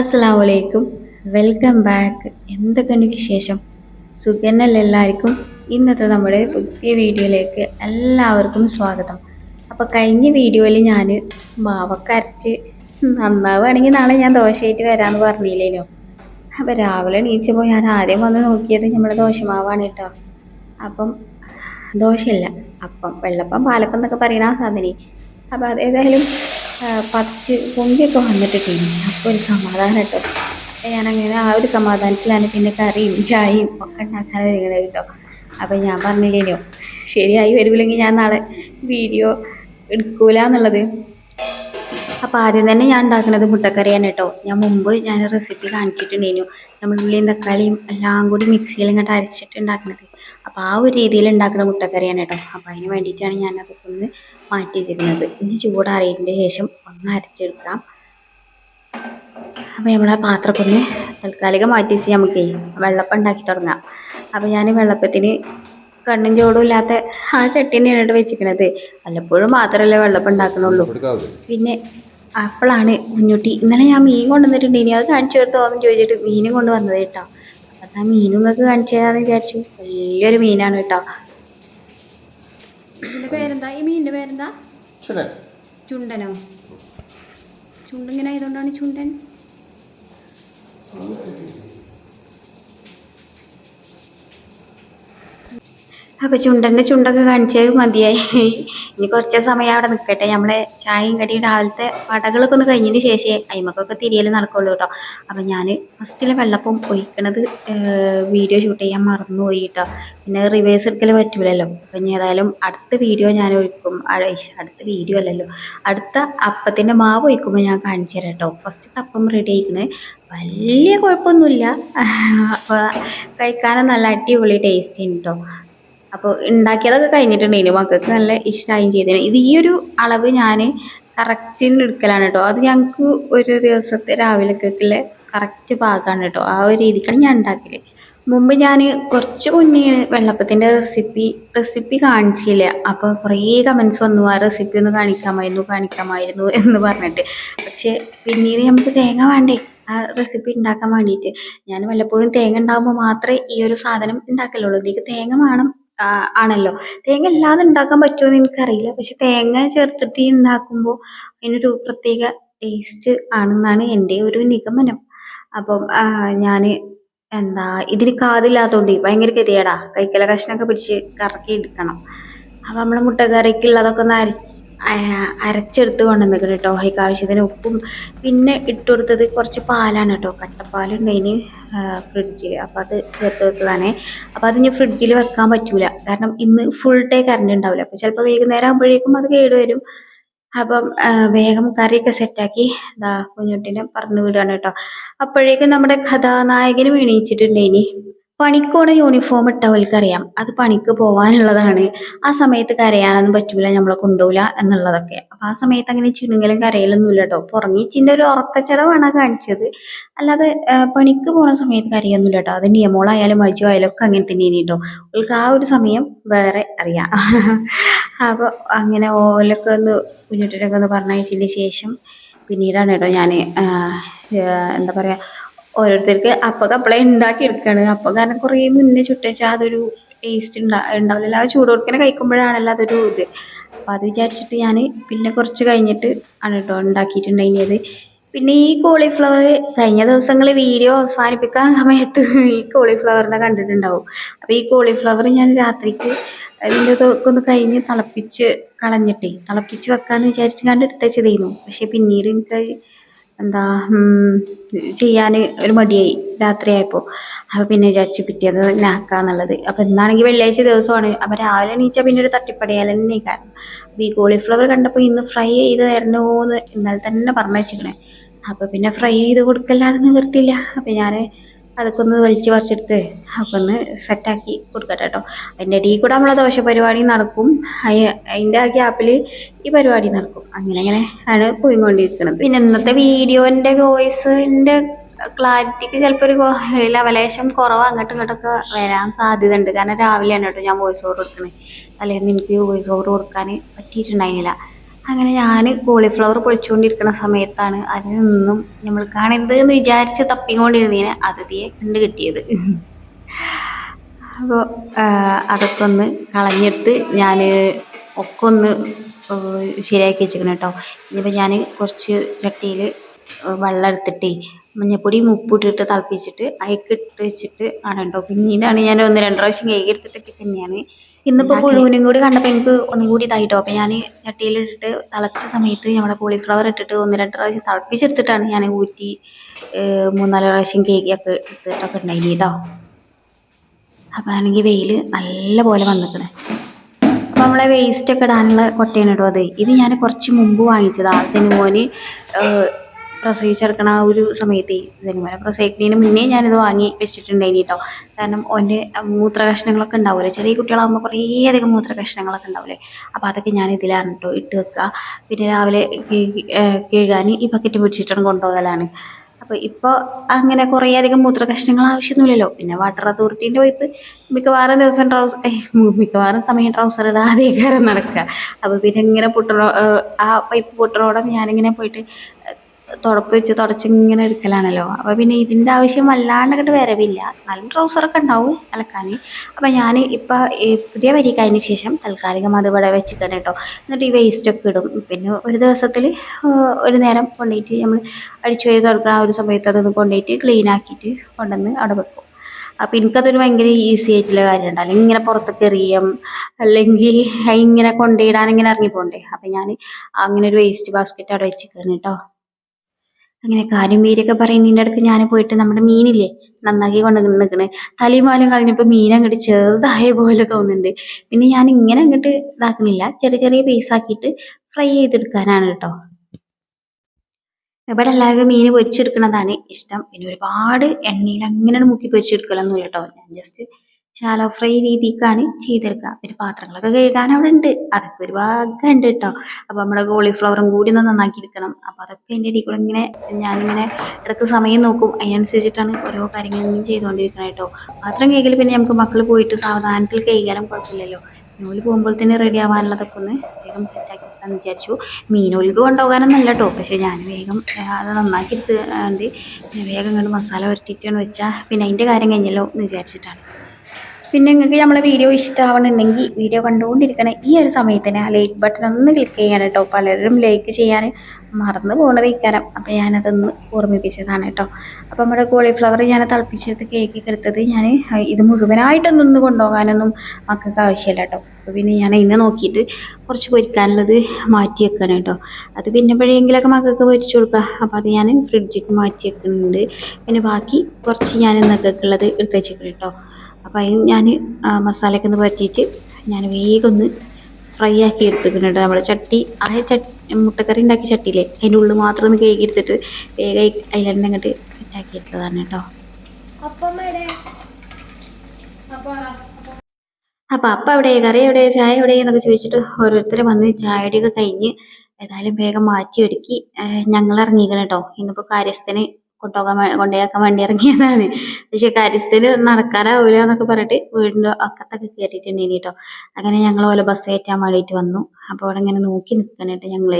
അസ്സാം വലൈക്കും welcome back എന്തൊക്കെയുണ്ട് വിശേഷം? സുഖനല്ല എല്ലാവർക്കും? ഇന്നത്തെ നമ്മുടെ പുതിയ വീഡിയോയിലേക്ക് എല്ലാവർക്കും സ്വാഗതം. അപ്പോൾ കഴിഞ്ഞ വീഡിയോയിൽ ഞാൻ മാവക്കരച്ച് നന്നാവുകയാണെങ്കിൽ നാളെ ഞാൻ ദോശയായിട്ട് വരാമെന്ന് പറഞ്ഞില്ലേനോ? അപ്പോൾ രാവിലെ എണീച്ചപ്പോൾ ഞാൻ ആദ്യം വന്ന് നോക്കിയത് നമ്മുടെ ദോശമാവാണ് കേട്ടോ. അപ്പം ദോശയല്ല അപ്പം വെള്ളപ്പം പാലപ്പം എന്നൊക്കെ പറയുന്ന ആ സാധനം. അപ്പോൾ അത് ഏതായാലും പൊങ്ങിയൊക്കെ വന്നിട്ട് പിന്നെ അപ്പോൾ ഒരു സമാധാനം കേട്ടോ അപ്പം ഞാനങ്ങനെ ആ ഒരു സമാധാനത്തിലാണ് പിന്നെ കറിയും ചായയും ഒക്കെ ഉണ്ടാക്കാൻ വരുന്നത് കേട്ടോ. അപ്പം ഞാൻ പറഞ്ഞില്ലേനോ ശരിയായി വരുമില്ലെങ്കിൽ ഞാൻ നാളെ വീഡിയോ എടുക്കൂല എന്നുള്ളത്. അപ്പോൾ ആദ്യം തന്നെ ഞാൻ ഉണ്ടാക്കുന്നത് മുട്ടക്കറിയാണ് കേട്ടോ. ഞാൻ മുമ്പ് ഞാൻ റെസിപ്പി കാണിച്ചിട്ടുണ്ടായിരുന്നു. നമ്മൾ ഉള്ളിയും തക്കാളിയും എല്ലാം കൂടി മിക്സിയിൽ ഇങ്ങോട്ട് അരച്ചിട്ട് ഉണ്ടാക്കുന്നത്. അപ്പോൾ ആ ഒരു രീതിയിൽ ഉണ്ടാക്കുന്ന മുട്ടക്കറിയാണ് കേട്ടോ. അപ്പോൾ അതിന് വേണ്ടിയിട്ടാണ് അതൊക്കെ ഒന്ന് മാറ്റി വെച്ചിരിക്കുന്നത് ഇനി ചൂടാറിയതിന് ശേഷം ഒന്ന് അരച്ചെടുക്കാം. അപ്പോൾ നമ്മളെ പാത്രക്കൊന്ന് ഒന്ന് താൽക്കാലികം മാറ്റി വെച്ച് നമുക്ക് വെള്ളപ്പം ഉണ്ടാക്കി തുടങ്ങാം. അപ്പോൾ ഞാൻ വെള്ളപ്പത്തിന് കണ്ണും ചോടും ഇല്ലാത്ത ആ ചട്ടി തന്നെയാണ് ഇവിടെ വെച്ചിരിക്കണത് വല്ലപ്പോഴും മാത്രമല്ലേ വെള്ളപ്പം ഉണ്ടാക്കണുള്ളൂ. പിന്നെ അപ്പോഴാണ് മുന്നൂട്ടി ഇന്നലെ ഞാൻ മീൻ കൊണ്ടുവന്നിട്ടുണ്ട്. ഇനി അത് കാണിച്ചു കൊടുത്തോന്ന് ചോദിച്ചിട്ട് മീനും കൊണ്ട് വന്നത് കേട്ടോ. അപ്പം ആ മീനും നിങ്ങൾക്ക് കാണിച്ചു തരാമെന്ന് വിചാരിച്ചു. വലിയൊരു മീനാണ് കേട്ടോ. പേരെന്താ? ഈ മീനിന്റെ പേരെന്താ? ചുണ്ടനോ? ചുണ്ടിങ്ങനെ ആയതുകൊണ്ടാണ് ചുണ്ടൻ. അപ്പോൾ ചുണ്ടന്റെ ചുണ്ടൊക്കെ കാണിച്ചത് മതിയായി. ഇനി കുറച്ച് സമയം അവിടെ നിൽക്കട്ടെ നമ്മളെ ചായയും കടിയും രാവിലത്തെ പടകളൊക്കെ ഒന്ന് കഴിഞ്ഞതിന് ശേഷമേ അയിമക്കൊക്കെ തിരിയൽ നടക്കുള്ളൂ കേട്ടോ. അപ്പൊ ഞാൻ ഫസ്റ്റിലെ വെള്ളപ്പം ഒഴിക്കണത് വീഡിയോ ഷൂട്ട് ചെയ്യാൻ മറന്നുപോയി കേട്ടോ. പിന്നെ റിവേഴ്സ് എടുക്കൽ പറ്റൂലല്ലോ. അപ്പം ഏതായാലും അടുത്ത വീഡിയോ ഞാൻ ഒഴിക്കും. അടുത്ത വീഡിയോ അല്ലല്ലോ. അടുത്ത അപ്പത്തിന്റെ മാവ് ഒഴിക്കുമ്പോൾ ഞാൻ കാണിച്ചു തരാം കേട്ടോ. ഫസ്റ്റ് അപ്പം റെഡി ആയിക്കണേ. വലിയ കുഴപ്പമൊന്നുമില്ല. അപ്പോൾ കഴിക്കാനും നല്ല അടിപൊളി ടേസ്റ്റ് ഉണ്ട് കേട്ടോ. അപ്പോൾ ഉണ്ടാക്കിയതൊക്കെ കഴിഞ്ഞിട്ടുണ്ടെങ്കിൽ മക്കൾക്ക് നല്ല ഇഷ്ടമായും ചെയ്തേ ഇത് ഈ ഒരു അളവ് ഞാൻ കറക്റ്റിന് എടുക്കലാണ് കേട്ടോ അത് ഞങ്ങൾക്ക് ഒരു ദിവസത്തെ രാവിലെ കേക്കിലെ കറക്റ്റ് പാകമാണ് കേട്ടോ ആ ഒരു രീതിക്കാണ് ഞാൻ ഉണ്ടാക്കൽ. മുമ്പ് ഞാൻ കുറച്ച് മുന്നേ വെള്ളപ്പത്തിന്റെ റെസിപ്പി റെസിപ്പി കാണിച്ചില്ല. അപ്പോൾ കുറേ കമൻസ് വന്നു. ആ റെസിപ്പി ഒന്ന് കാണിക്കാമായിരുന്നു കാണിക്കാമായിരുന്നു എന്ന് പറഞ്ഞിട്ട്. പക്ഷേ പിന്നീട് നമുക്ക് തേങ്ങ വേണ്ടേ? ആ റെസിപ്പി ഉണ്ടാക്കാൻ വേണ്ടിയിട്ട് ഞാൻ വല്ലപ്പോഴും തേങ്ങ ഉണ്ടാകുമ്പോൾ മാത്രമേ ഈ ഒരു സാധനം ഉണ്ടാക്കലുള്ളൂ. ഇതിലേക്ക് തേങ്ങ വേണം ആണല്ലോ. തേങ്ങ അല്ലാതെ ഉണ്ടാക്കാൻ പറ്റുമോ എന്ന് എനിക്കറിയില്ല. പക്ഷെ തേങ്ങ ചേർത്തിട്ട് ഉണ്ടാക്കുമ്പോൾ അതിനൊരു പ്രത്യേക ടേസ്റ്റ് ആണെന്നാണ് എന്റെ ഒരു നിഗമനം. അപ്പം ഞാൻ എന്താ ഇതിന് കാതില്ലാത്തതുകൊണ്ട് ഭയങ്കര ഗതികേടാ. കൈക്കല കഷ്ണമൊക്കെ പിടിച്ച് കറക്കി എടുക്കണം. അപ്പം നമ്മുടെ മുട്ടക്കറിക്കുള്ളതൊക്കെ ഒന്ന് അരച്ച് അരച്ചെടുത്ത് കൊണ്ടുവന്നിക്കണം കേട്ടോ അതിക്ക് ആവശ്യത്തിന് ഉപ്പും. പിന്നെ ഇട്ട് കൊടുത്തത് കുറച്ച് പാലാണ് കേട്ടോ കട്ടപ്പാലുണ്ടതിന് ഫ്രിഡ്ജിൽ അപ്പോൾ അത് ചേർത്ത് വെച്ചതാണ്. അപ്പോൾ അത് ഇനി ഫ്രിഡ്ജിൽ വെക്കാൻ പറ്റൂല. കാരണം ഇന്ന് ഫുൾ ഡേ കറണ്ട് ഉണ്ടാവില്ല. അപ്പോൾ ചിലപ്പോൾ വൈകുന്നേരം ആകുമ്പോഴേക്കും അത് കേടുവരും അപ്പം വേഗം കറിയൊക്കെ സെറ്റാക്കി ഇതാ കുഞ്ഞുട്ടിനെ പറഞ്ഞു വിടുകയാണ് കേട്ടോ അപ്പോഴേക്കും നമ്മുടെ കഥാനായകനും എണീച്ചിട്ടുണ്ടേനി പണിക്കോണ യൂണിഫോം ഇട്ടവർക്ക് അറിയാം അത് പണിക്ക് പോവാനുള്ളതാണ്. ആ സമയത്ത് കരയാനൊന്നും പറ്റൂല നമ്മളെ കൊണ്ടുപോകില്ല എന്നുള്ളതൊക്കെ. അപ്പൊ ആ സമയത്ത് അങ്ങനെ ചിണുങ്ങലും കരയിലൊന്നും ഇല്ല കേട്ടോ പുറങ്ങിച്ചിന്റെ ഒരു ഉറക്കച്ചടവാണ് കാണിച്ചത്. അല്ലാതെ പണിക്ക് പോണ സമയത്ത് കരയൊന്നുമില്ല കേട്ടോ അത് നിയമോളായാലും മജു ആയാലും ഒക്കെ അങ്ങനെ തന്നെ കേട്ടോ അവൾക്ക് ആ ഒരു സമയം വേറെ അറിയാം. അപ്പോൾ അങ്ങനെ ഓലൊക്കെ ഒന്ന് കുഞ്ഞുട്ടിനൊക്കെ ഒന്ന് പറഞ്ഞയച്ചതിന് ശേഷം പിന്നീടാണ് കേട്ടോ ഞാൻ എന്താ പറയുക ഓരോരുത്തർക്ക് അപ്പൊക്കെ അപ്പളെ ഉണ്ടാക്കി എടുക്കുകയാണ് അപ്പൊ കാരണം കുറേ മുന്നേ ചുട്ടേച്ചാൽ അതൊരു ടേസ്റ്റ് ഉണ്ടാ ഉണ്ടാവില്ല ആ ചൂട് കൊടുക്കണ കഴിക്കുമ്പോഴാണല്ലോ അതൊരു ഇത്. അപ്പോൾ അത് വിചാരിച്ചിട്ട് ഞാൻ പിന്നെ കുറച്ച് കഴിഞ്ഞിട്ട് ആണ് കേട്ടോ ഉണ്ടാക്കിയിട്ടുണ്ടായിരുന്നത് പിന്നെ ഈ കോളിഫ്ലവർ കഴിഞ്ഞ ദിവസങ്ങളിൽ വീഡിയോ അവസാനിപ്പിക്കാൻ സമയത്ത് ഈ കോളിഫ്ലവറിനെ കണ്ടിട്ടുണ്ടാവും. അപ്പോൾ ഈ കോളിഫ്ലവർ ഞാൻ രാത്രിക്ക് അതിന്റെ ഇതൊക്കെ ഒന്ന് കഴിഞ്ഞ് തിളപ്പിച്ച് കളഞ്ഞിട്ടേ തിളപ്പിച്ച് വെക്കാമെന്ന് വിചാരിച്ച് കണ്ട് എടുത്തുവെച്ചതായിരുന്നു പക്ഷേ പിന്നീട് എനിക്ക് എന്താ ചെയ്യാൻ ഒരു മടിയായി രാത്രിയായപ്പോൾ അപ്പോൾ പിന്നെ വിചാരിച്ചു പിറ്റേന്ന് തന്നെ ആക്കാന്നുള്ളത് അപ്പോൾ ഇന്നാണെങ്കിൽ വെള്ളിയാഴ്ച ദിവസമാണ്. അപ്പോൾ രാവിലെ എണീച്ചാൽ പിന്നെ ഒരു തട്ടിപ്പടയാൽ തന്നെ കാരണം അപ്പോൾ ഈ കോളിഫ്ലവർ കണ്ടപ്പോൾ ഇന്ന് ഫ്രൈ ചെയ്ത് തരണോ എന്ന് ഇന്നലെ തന്നെ പറഞ്ഞു വെച്ചിരിക്കണേ അപ്പോൾ പിന്നെ ഫ്രൈ ചെയ്ത് കൊടുക്കല്ലാതെ നിവർത്തില്ല അപ്പോൾ ഞാൻ അതൊക്കെ ഒന്ന് വലിച്ചു പറിച്ചെടുത്ത് ഒക്കെ ഒന്ന് സെറ്റാക്കി കൊടുക്കട്ടെ കേട്ടോ. അതിന്റെ ഇടയിൽ കൂടെ നമ്മളെ ദോശ പരിപാടി നടക്കും. അതിന്റെ ആ ഗ്യാപ്പിൽ ഈ പരിപാടി നടക്കും. അങ്ങനെ അങ്ങനെ ആണ് പോയിക്കൊണ്ടിരിക്കുന്നത് പിന്നെ ഇന്നത്തെ വീഡിയോന്റെ വോയിസിന്റെ ക്ലാരിറ്റിക്ക് ചിലപ്പോൾ ഒരു ലവലേശം കുറവ് അങ്ങോട്ടും ഇങ്ങോട്ടൊക്കെ വരാൻ സാധ്യത ഉണ്ട് കാരണം രാവിലെയാണ് കേട്ടോ ഞാൻ വോയിസ് ഓവർ കൊടുക്കണേ. അല്ലെങ്കിൽ എനിക്ക് വോയിസ് ഓവർ കൊടുക്കാൻ പറ്റിയിട്ടുണ്ടായിരുന്നില്ല. അങ്ങനെ ഞാൻ കോളിഫ്ലവർ പൊളിച്ചുകൊണ്ടിരിക്കുന്ന സമയത്താണ് അതിൽ നിന്നും നമ്മൾ കാണരുത് എന്ന് വിചാരിച്ച് തപ്പിക്കൊണ്ടിരുന്നതിന് അതിഥിയെ കണ്ടു കിട്ടിയത്. അപ്പോൾ അതൊക്കെ ഒന്ന് കളഞ്ഞെടുത്ത് ഞാൻ ഒക്കെ ഒന്ന് ശരിയാക്കി വെച്ചിരിക്കണം കേട്ടോ ഇനിയിപ്പോൾ ഞാൻ കുറച്ച് ചട്ടിയിൽ വെള്ളം എടുത്തിട്ടേ മഞ്ഞപ്പൊടി ഉപ്പിട്ടിട്ട് തിളപ്പിച്ചിട്ട് അയക്കിട്ട് വെച്ചിട്ട് ആണ് കേട്ടോ പിന്നീടാണ് ഞാൻ ഒന്ന് രണ്ട് പ്രാവശ്യം കൈ എടുത്തിട്ടൊക്കെ തന്നെയാണ് ഇന്നിപ്പോൾ പുഴുവിനും കൂടി കണ്ടപ്പോ എനിക്ക് ഒന്നും കൂടി ഇതായിട്ടോ. അപ്പൊ ഞാൻ ചട്ടിയിലിട്ടിട്ട് തിളച്ച സമയത്ത് നമ്മുടെ കോളിഫ്ലവർ ഇട്ടിട്ട് ഒന്ന് രണ്ട് പ്രാവശ്യം തിളപ്പിച്ചെടുത്തിട്ടാണ് ഞാൻ ഊറ്റി മൂന്നാൽ പ്രാവശ്യം കേക്കൊക്കെ ഇട്ടിട്ടൊക്കെ ഉണ്ടായി കേട്ടോ. അപ്പോൾ ആണെങ്കിൽ വെയിൽ നല്ല പോലെ വന്നിക്കണേ. അപ്പോൾ നമ്മളെ വേസ്റ്റ് ഒക്കെ ഇടാനുള്ള കൊട്ടയാണ് കേട്ടോ അത് ഇത് ഞാൻ കുറച്ച് മുമ്പ് വാങ്ങിച്ചതാണ് ജനുമോന് പ്രസവിച്ചെടുക്കണ ആ ഒരു സമയത്ത് ജനുമോനെ പ്രസവിക്കുന്നതിന് മുന്നേ ഞാനിത് വാങ്ങി വെച്ചിട്ടുണ്ടായിരുന്നു കേട്ടോ കാരണം ഓന്റെ മൂത്ര കഷ്ണങ്ങളൊക്കെ ഉണ്ടാവില്ലേ ചെറിയ കുട്ടികളാകുമ്പോൾ കുറേ അധികം മൂത്ര കഷ്ണങ്ങളൊക്കെ ഉണ്ടാവില്ലേ അപ്പോൾ അതൊക്കെ ഞാൻ ഇതിലാണ് കേട്ടോ ഇട്ട് വെക്കുക. പിന്നെ രാവിലെ കഴുകി കഴുകാൻ ഈ ബക്കറ്റ് പിടിച്ചിട്ടാണ് കൊണ്ടുപോകലാണ്. അപ്പോൾ ഇപ്പോൾ അങ്ങനെ കുറേ അധികം മൂത്ര കഷ്ണങ്ങൾ ആവശ്യമൊന്നുമില്ലല്ലോ. പിന്നെ വാട്ടർ അതോറിറ്റീന്റെ പൈപ്പ് മിക്കവാറും ദിവസം ട്രൗസർ മിക്കവാറും സമയം ട്രൗസർ ഇടാതെ കയറി നടക്കുക. അപ്പോൾ പിന്നെ ഇങ്ങനെ പൊട്ടണോ ആ പൈപ്പ് പൊട്ടണോടെ ഞാനിങ്ങനെ പോയിട്ട് തുടപ്പ് വെച്ച് തുടച്ചിങ്ങനെ എടുക്കലാണല്ലോ. അപ്പോൾ പിന്നെ ഇതിന്റെ ആവശ്യം വല്ലാണ്ട് അങ്ങോട്ട് വരവില്ല. നല്ല ട്രൗസറൊക്കെ ഉണ്ടാവും അലക്കാൻ അപ്പോൾ ഞാൻ ഇപ്പോൾ പുതിയ വരി കഴിഞ്ഞ ശേഷം താൽക്കാലികം അത് ഇവിടെ വെച്ചിട്ടുണ്ട് കേട്ടോ. എന്നിട്ട് ഈ വേസ്റ്റൊക്കെ ഇടും. പിന്നെ ഒരു ദിവസത്തിൽ ഒരു നേരം കൊണ്ടുപോയിട്ട് നമ്മൾ അടിച്ചു പോയി തുറക്കുന്ന ആ ഒരു സമയത്ത് അതൊന്ന് കൊണ്ടുപോയിട്ട് ക്ലീൻ ആക്കിയിട്ട് കൊണ്ടുവന്ന് അവിടെ വെക്കും. അപ്പോൾ എനിക്കതൊരു ഭയങ്കര ഈസി ആയിട്ടുള്ള കാര്യമുണ്ട് അല്ലെങ്കിൽ ഇങ്ങനെ പുറത്തൊക്കെ എറിയും. അല്ലെങ്കിൽ ഇങ്ങനെ കൊണ്ടിടാൻ ഇങ്ങനെ ഇറങ്ങി പോകണ്ടേ അപ്പം ഞാൻ അങ്ങനെ ഒരു വേസ്റ്റ് ബാസ്ക്കറ്റ് അവിടെ വെച്ച് കേട്ടോ. അങ്ങനെ കാര്യം പറയുന്ന പറയുന്നതിന്റെ അടുക്ക് ഞാൻ പോയിട്ട് നമ്മുടെ മീനില്ലേ നന്നാക്കി കൊണ്ട് നിൽക്കണേ തലയും പാലും കളഞ്ഞപ്പോൾ മീൻ അങ്ങോട്ട് ചെറുതായ പോലെ തോന്നുന്നുണ്ട്. പിന്നെ ഞാൻ ഇങ്ങനെ അങ്ങോട്ട് ഇതാക്കണില്ല ചെറിയ ചെറിയ പീസ് ആക്കിയിട്ട് ഫ്രൈ ചെയ്തെടുക്കാനാണ് കേട്ടോ. ഇവിടെ എല്ലാവർക്കും മീൻ പൊരിച്ചെടുക്കുന്നതാണ് ഇഷ്ടം. പിന്നെ ഒരുപാട് എണ്ണയിൽ അങ്ങനെ മുക്കി പൊരിച്ചെടുക്കലൊന്നുമില്ല കേട്ടോ. ഞാൻ ജസ്റ്റ് ശാലോ ഫ്രൈ രീതിക്കാണ് ചെയ്തെടുക്കുക. പിന്നെ പാത്രങ്ങളൊക്കെ കഴുകാൻ അവിടെ ഉണ്ട്. അതൊക്കെ ഒരു ഭാഗം ഉണ്ട് കേട്ടോ അപ്പോൾ നമ്മുടെ കോളിഫ്ലവറും കൂടി ഒന്ന് നന്നാക്കി എടുക്കണം. അപ്പോൾ അതൊക്കെ എന്റെ ഇടയിൽ ഇങ്ങനെ ഞാനിങ്ങനെ ഇടയ്ക്ക് സമയം നോക്കും. അതിനനുസരിച്ചിട്ടാണ് ഓരോ കാര്യങ്ങളും ചെയ്തുകൊണ്ടിരിക്കുന്നത് കേട്ടോ. പാത്രം കഴുകൽ പിന്നെ നമുക്ക് മക്കൾ പോയിട്ട് സാവധാനത്തിൽ കഴുകാനും കുഴപ്പമില്ലല്ലോ. നൂൽ പോകുമ്പോൾ തന്നെ റെഡി ആവാനുള്ളതൊക്കെ ഒന്ന് വേഗം സെറ്റാക്കി എടുക്കാന്ന് വിചാരിച്ചു. മീനൊലിക്ക് കൊണ്ടുപോകാനൊന്നല്ല കേട്ടോ. പക്ഷേ ഞാൻ വേഗം അത് നന്നാക്കി എടുത്തുകൊണ്ട് വേഗം ഇങ്ങോട്ട് മസാല വരട്ടിയിട്ടാണ് വെച്ചാൽ പിന്നെ അതിന്റെ കാര്യം കഴിഞ്ഞല്ലോ എന്ന് വിചാരിച്ചിട്ടാണ്. പിന്നെ നിങ്ങൾക്ക് നമ്മളെ വീഡിയോ ഇഷ്ടമാവണമെന്നുണ്ടെങ്കിൽ വീഡിയോ കണ്ടുകൊണ്ടിരിക്കണ ഈ ഒരു സമയത്തിന് ആ ലൈക്ക് ബട്ടൺ ഒന്ന് ക്ലിക്ക് ചെയ്യാൻ കേട്ടോ പലരും ലൈക്ക് ചെയ്യാൻ മറന്നു പോകുന്നത് ഇക്കാരം അപ്പോൾ ഞാനതൊന്ന് ഓർമ്മിപ്പിച്ചതാണ് കേട്ടോ അപ്പോൾ നമ്മുടെ കോളിഫ്ലവർ ഞാൻ തിളപ്പിച്ചെടുത്ത് കേക്ക് എടുത്തത് ഞാൻ ഇത് മുഴുവനായിട്ടൊന്നും ഒന്ന് കൊണ്ടുപോകാനൊന്നും മക്കൾക്ക് ആവശ്യമില്ല കേട്ടോ അപ്പോൾ പിന്നെ ഞാൻ ഇന്ന് നോക്കിയിട്ട് കുറച്ച് പൊരിക്കാനുള്ളത് മാറ്റി വെക്കണം കേട്ടോ അത് പിന്നെ എപ്പോഴെങ്കിലൊക്കെ മക്കൾക്ക് പൊരിച്ചു കൊടുക്കുക അപ്പോൾ അത് ഞാൻ ഫ്രിഡ്ജിക്ക് മാറ്റി വെക്കുന്നുണ്ട്. പിന്നെ ബാക്കി കുറച്ച് ഞാൻ ഇന്നൊക്കെ ഉള്ളത് എടുത്ത് വെച്ചിട്ടുണ്ട് കേട്ടോ അപ്പോൾ അതിന് ഞാൻ മസാലയൊക്കെ ഒന്ന് പറ്റിയിട്ട് ഞാൻ വേഗം ഒന്ന് ഫ്രൈ ആക്കി എടുത്തിട്ടുണ്ട് നമ്മുടെ ചട്ടി ആ ചട്ടി മുട്ടക്കറി ഉണ്ടാക്കിയ ചട്ടിയില്ലേ അതിന്റെ ഉള്ളിൽ മാത്രം ഒന്ന് കേക്ക് എടുത്തിട്ട് വേഗം അതിലെണ്ണ അങ്ങോട്ട് സെറ്റാക്കി എടുത്തതാണ് കേട്ടോ. അപ്പം അപ്പം എവിടെ കറി എവിടെ ചായ എവിടെ എന്നൊക്കെ ചോദിച്ചിട്ട് ഓരോരുത്തർ വന്ന് ചായയുടെയൊക്കെ കഴിഞ്ഞ് ഏതായാലും വേഗം മാറ്റി ഒരുക്കി ഞങ്ങൾ ഇറങ്ങിക്കണം കേട്ടോ. ഇന്നിപ്പോൾ കാര്യസ്ഥന് കൊണ്ടുപോകാൻ വേ- കൊണ്ടുപോയാക്കാൻ വേണ്ടി ഇറങ്ങിയതാണ്. പക്ഷെ കാര്യസ്ഥന് നടക്കാനാവില്ല എന്നൊക്കെ പറഞ്ഞിട്ട് വീടിന്റെ അക്കത്തൊക്കെ കയറിയിട്ടുണ്ടെങ്കിൽ കേട്ടോ അങ്ങനെ ഞങ്ങൾ ഓല ബസ് കയറ്റാൻ വേണ്ടിയിട്ട് വന്നു. അപ്പോൾ അവിടെ ഇങ്ങനെ നോക്കി നിൽക്കണം കേട്ടോ ഞങ്ങൾ.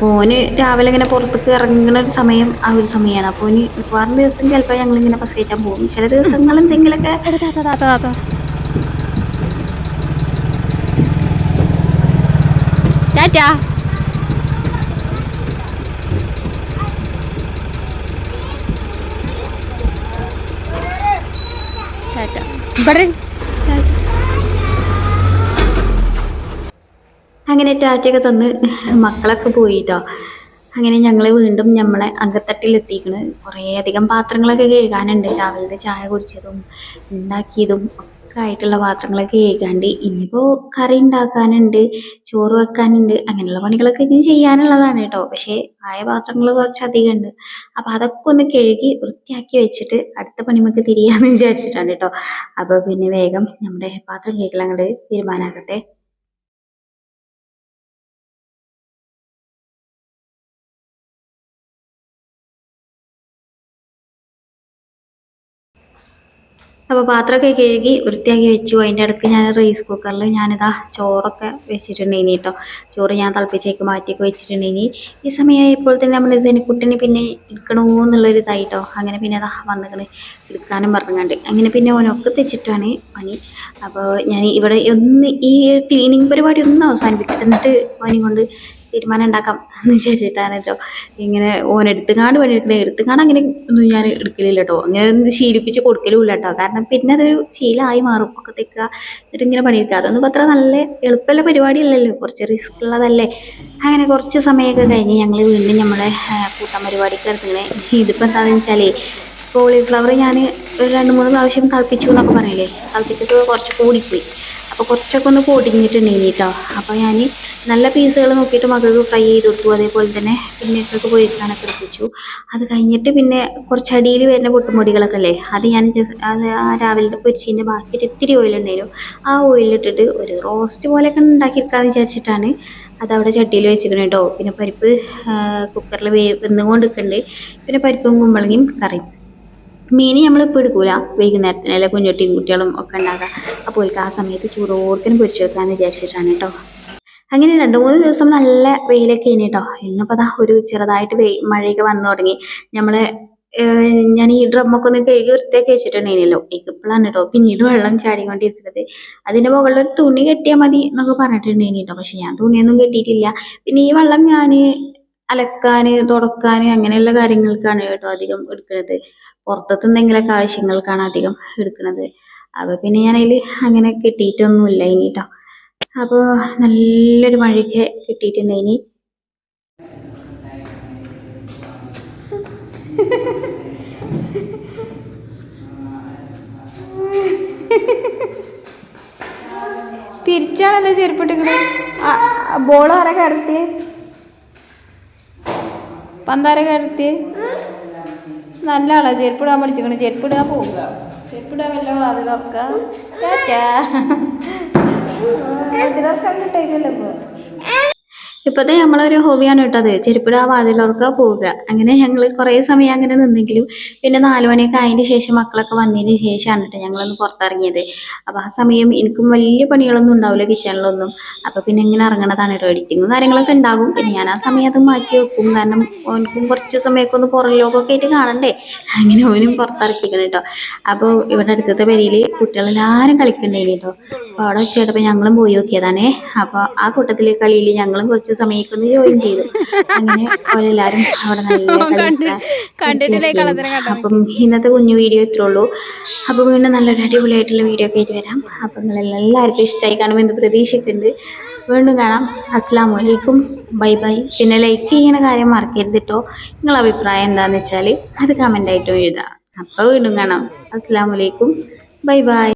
പോന് രാവിലെ ഇങ്ങനെ പുറത്തേക്ക് ഇറങ്ങുന്ന ഒരു സമയം ആ ഒരു സമയമാണ്. അപ്പോൾ ഇനി മിക്കവാറും ദിവസം ചിലപ്പോൾ ഞങ്ങൾ ഇങ്ങനെ ബസ് കയറ്റാൻ പോകും. ചില ദിവസങ്ങൾ എന്തെങ്കിലുമൊക്കെ ടാറ്റാ. അങ്ങനെ ടാറ്റയൊക്കെ തന്ന് മക്കളൊക്കെ പോയിട്ടോ. അങ്ങനെ ഞങ്ങൾ വീണ്ടും നമ്മളെ അകത്തട്ടിലെത്തിക്കണ്. കുറേ അധികം പാത്രങ്ങളൊക്കെ കഴുകാനുണ്ട്. രാവിലത്തെ ചായ കുടിച്ചതും ഉണ്ടാക്കിയതും ആയിട്ടുള്ള പാത്രങ്ങളൊക്കെ കഴുകാണ്ട് ഇനിയിപ്പോൾ കറി ഉണ്ടാക്കാനുണ്ട് ചോറ് വെക്കാനുണ്ട് അങ്ങനെയുള്ള പണികളൊക്കെ ഇനി ചെയ്യാനുള്ളതാണ് കേട്ടോ. പക്ഷേ ആയ പാത്രങ്ങൾ കുറച്ചധികം ഉണ്ട് അപ്പം അതൊക്കെ ഒന്ന് കഴുകി വൃത്തിയാക്കി വെച്ചിട്ട് അടുത്ത പണിമൊക്കെ തിരിയാന്ന് വിചാരിച്ചിട്ടാണ് കേട്ടോ. അപ്പോൾ പിന്നെ വേഗം നമ്മുടെ പാത്രം കേൾക്കലങ്ങോട്ട് അങ്ങോട്ട് അപ്പോൾ പാത്രമൊക്കെ കഴുകി വൃത്തിയാക്കി വെച്ചു. അതിന്റെ ഇടയ്ക്ക് ഞാൻ റൈസ് കുക്കറിൽ ഞാനിതാ ചോറൊക്കെ ഇനി കേട്ടോ ചോറ് ഞാൻ തിളപ്പിച്ചേക്ക് മാറ്റിയൊക്കെ ഇനി. ഈ സമയമായപ്പോൾ തന്നെ നമ്മൾ സെനിക്കുട്ടിന് പിന്നെ എടുക്കണോ എന്നുള്ളൊരു ഇതായിട്ടോ. അങ്ങനെ പിന്നെ അതാ വന്നിക്കണ്. എടുക്കാനും പറഞ്ഞുകൊണ്ട് അങ്ങനെ പിന്നെ ഓനൊക്കെ തെച്ചിട്ടാണ് പണി. അപ്പോൾ ഞാൻ ഇവിടെ ഒന്ന് ഈ ക്ലീനിങ് പരിപാടി ഒന്ന് അവസാനിപ്പിക്കട്ടെ. എന്നിട്ട് ഓനെ കൊണ്ട് തീരുമാനം ഉണ്ടാക്കാം എന്ന് വിചാരിച്ചിട്ടാണ് കേട്ടോ ഇങ്ങനെ ഓൻ എടുത്തുകാണ്ട് പണി എടുക്കണേ. എടുത്തുകാണ്ട് അങ്ങനെ ഒന്നും ഞാൻ എടുക്കലില്ല കേട്ടോ അങ്ങനെ ശീലിപ്പിച്ച് കൊടുക്കലുമില്ല കേട്ടോ കാരണം പിന്നെ അതൊരു ശീലമായി മാറും. ഒക്കെ തെക്കുക എന്നിട്ട് ഇങ്ങനെ പണിയെടുക്കുക. അതൊന്നും അത്ര നല്ല എളുപ്പമുള്ള പരിപാടിയല്ലല്ലോ. കുറച്ച് റിസ്ക് ഉള്ളതല്ലേ. അങ്ങനെ കുറച്ച് സമയമൊക്കെ കഴിഞ്ഞ് ഞങ്ങൾ വീണ്ടും നമ്മളെ ആ, കൂട്ടം പരിപാടിക്ക് എടുത്തിങ്ങനെ ഇതിപ്പോൾ എന്താണെന്ന് വെച്ചാലേ കോളിഫ്ലവർ ഞാൻ ഒരു രണ്ട് മൂന്ന് പ്രാവശ്യം തിളപ്പിച്ചു എന്നൊക്കെ പറയില്ലേ? തിളപ്പിച്ചിട്ട് കുറച്ച് കൂടിപ്പോയി. അപ്പോൾ കുറച്ചൊക്കെ ഒന്ന് പൊടിഞ്ഞിട്ടുണ്ടെങ്കിൽ കേട്ടോ അപ്പോൾ ഞാൻ നല്ല പീസുകൾ നോക്കിയിട്ട് മകൾക്ക് ഫ്രൈ ചെയ്ത് കൊടുത്തു. അതേപോലെ തന്നെ പിന്നേക്കൊക്കെ പൊരിക്കാനൊക്കെ എടുപ്പിച്ചു. അത് കഴിഞ്ഞിട്ട് പിന്നെ കുറച്ച് അടിയിൽ വരുന്ന പൊട്ടുമുടികളൊക്കെ അല്ലേ അത് ഞാൻ അത് ആ രാവിലത്തെ പൊരിച്ചതിന്റെ ബാക്കിയിട്ട് ഇത്തിരി ഓയിലുണ്ടായിരുന്നു ആ ഓയിലിട്ടിട്ട് ഒരു റോസ്റ്റ് പോലെയൊക്കെ ഉണ്ടാക്കിയെടുക്കാമെന്ന് വിചാരിച്ചിട്ടാണ് അതവിടെ ചട്ടിയിൽ വെച്ചിരിക്കണം കേട്ടോ. പിന്നെ പരിപ്പ് കുക്കറിൽ വേ വെന്നുകൊണ്ട് നിൽക്കുന്നുണ്ട് പിന്നെ പരിപ്പും കുമ്പളങ്ങയും കറിയും. മീൻ നമ്മളിപ്പോൾ എടുക്കൂല. വൈകുന്നേരത്തിനല്ലേ കുഞ്ഞുട്ടിയും കുട്ടികളും ഒക്കെ ഉണ്ടാക്കുക അപ്പോൾ ഓർക്ക് ആ സമയത്ത് ചൂടോർക്കിനും പൊരിച്ചെടുക്കാമെന്ന് വിചാരിച്ചിട്ടാണ് കേട്ടോ അങ്ങനെ രണ്ട് മൂന്ന് ദിവസം നല്ല വെയിലൊക്കെ ഇനി കേട്ടോ ഇന്നിപ്പോൾ അതാ ഒരു ചെറുതായിട്ട് വെയിൽ മഴയൊക്കെ വന്നു തുടങ്ങി. നമ്മൾ ഞാൻ ഈ ഡ്രമ്മൊക്കെ ഒന്ന് കഴുകി വൃത്തിയാക്കി വെച്ചിട്ടുണ്ടായിരുന്നല്ലോ. ഇപ്പോഴാണ് കേട്ടോ പിന്നീട് വെള്ളം ചാടിക്കൊണ്ടിരിക്കുന്നത്. അതിന്റെ മുകളിൽ ഒരു തുണി കെട്ടിയാൽ മതി എന്നൊക്കെ ഇനി കേട്ടോ പക്ഷെ ഞാൻ തുണിയൊന്നും കെട്ടിയിട്ടില്ല. പിന്നെ ഈ വെള്ളം ഞാൻ അലക്കാൻ തുടക്കാൻ അങ്ങനെയുള്ള കാര്യങ്ങൾക്കാണ് കേട്ടോ അധികം എടുക്കുന്നത്. പുറത്തത്തെ എന്തെങ്കിലുമൊക്കെ ആവശ്യങ്ങൾക്കാണ് അധികം എടുക്കുന്നത്. അപ്പോൾ പിന്നെ ഞാൻ അതിൽ അങ്ങനെ കിട്ടിയിട്ടൊന്നുമില്ല ഇനി അപ്പോൾ നല്ലൊരു മഴയൊക്കെ കിട്ടിയിട്ടുണ്ട് ഇനി. തിരിച്ചാണല്ലോ ചെരുപ്പിട്ടിക്കണേ. ബോൾ ആരൊക്കെ കടത്തി പന്താരൊക്കെ കടത്തി നല്ല ആളാ. ചെരുപ്പിടാൻ പഠിച്ചിരിക്കണം. ചെരുപ്പിടാൻ പോവുക. ചെരുപ്പിടാൻ വല്ല വാതിലുറക്ക? വാതിലുറക്കാൻ കിട്ടേക്കല്ലോ ഇപ്പോഴത്തെ നമ്മളൊരു ഹോബിയാണ് കേട്ടത് ചെരുപ്പിട വാതിലോർക്ക പോവുക. അങ്ങനെ ഞങ്ങൾ കുറേ സമയം അങ്ങനെ നിന്നെങ്കിലും പിന്നെ നാല് മണിയൊക്കെ അതിന് ശേഷം മക്കളൊക്കെ വന്നതിന് ശേഷമാണ് കേട്ടോ ഞങ്ങളൊന്ന് പുറത്തിറങ്ങിയത്. അപ്പോൾ ആ സമയം എനിക്കും വലിയ പണികളൊന്നും ഉണ്ടാവില്ല കിച്ചണിലൊന്നും. അപ്പോൾ പിന്നെ ഇങ്ങനെ ഇറങ്ങണതാണ് കേട്ടോ എഡിറ്റിങ്ങും കാര്യങ്ങളൊക്കെ ഉണ്ടാകും പിന്നെ ഞാൻ ആ സമയം അത് മാറ്റി വെക്കും. കാരണം ഓനക്കും കുറച്ച് സമയമൊക്കെ ഒന്ന് പുറം ലോകമൊക്കെ ആയിട്ട് കാണണ്ടേ? അങ്ങനെ ഓനും പുറത്തിറക്കിക്കണം കേട്ടോ. അപ്പോൾ ഇവിടെ അടുത്തത്തെ പേരിൽ കുട്ടികളെല്ലാവരും കളിക്കണ്ടേനി കേട്ടോ. അപ്പോൾ അവിടെ വെച്ചേട്ടപ്പോൾ ഞങ്ങളും പോയി നോക്കിയതാണേ. അപ്പോൾ ആ കൂട്ടത്തിലെ കളിയിൽ ഞങ്ങളും കുറച്ച് ഒന്ന് ജോയിൻ ചെയ്തു. അങ്ങനെ അവരെല്ലാരും അവിടെ നല്ല. അപ്പം ഇന്നത്തെ കുഞ്ഞു വീഡിയോ ഇത്രേ ഉള്ളൂ. അപ്പോൾ വീണ്ടും നല്ലൊരു അടിപൊളിയായിട്ടുള്ള വീഡിയോ ഒക്കെ ആയിട്ട് വരാം. അപ്പം നിങ്ങളെല്ലാവർക്കും ഇഷ്ടമായി കാണുമെന്ന് പ്രതീക്ഷിക്കുന്നുണ്ട്. വീണ്ടും കാണാം. അസ്സാം വലൈക്കും ബൈ ബൈ. പിന്നെ ലൈക്ക് ചെയ്യുന്ന കാര്യം മറക്കരുത് കേട്ടോ നിങ്ങളെ അഭിപ്രായം എന്താണെന്ന് വെച്ചാൽ അത് കമന്റായിട്ടും എഴുതാം. അപ്പോൾ വീണ്ടും കാണാം. അസ്സാം വലൈക്കും ബൈ ബൈ.